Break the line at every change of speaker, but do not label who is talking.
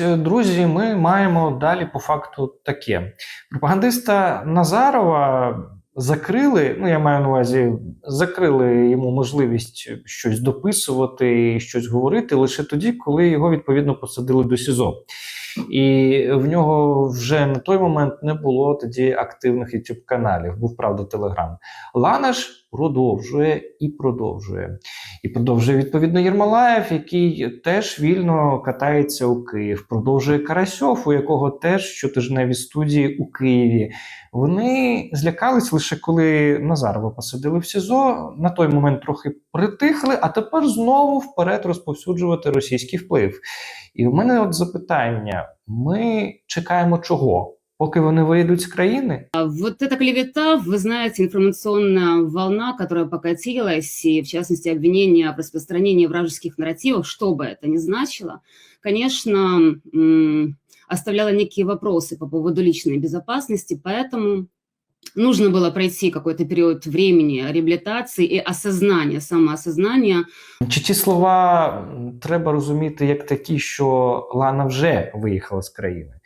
ось, е, друзі, ми маємо далі по факту таке: пропагандиста Назарова закрили. Ну, я маю на увазі, закрили йому можливість щось дописувати, щось говорити лише тоді, коли його відповідно посадили до СІЗО. І в нього вже на той момент не було тоді активних youtube каналів був правда Телеграм. Лана продовжує і продовжує. І продовжує відповідно Єрмолаєв, який теж вільно катається у Київ. Продовжує Карасьов, у якого теж щотижневі студії у Києві. Вони злякались лише коли Назарова посадили в СІЗО. На той момент трохи притихли, а тепер знову вперед розповсюджувати російський вплив. І в мене от запитання: ми чекаємо чого? Поки вони виїдуть з країни?
А Вот эта клевета, вы знаете, информационная волна, которая покатилась, и в частности обвинения в распространении вражеских нарративов, что бы это ни значило, конечно, м, оставляла некие вопросы по поводу личной безопасности, поэтому нужно было пройти какой-то период времени реабілітації і осознання, самоосознання.
Чи ті слова треба розуміти як такі, що Лана вже виїхала з країни?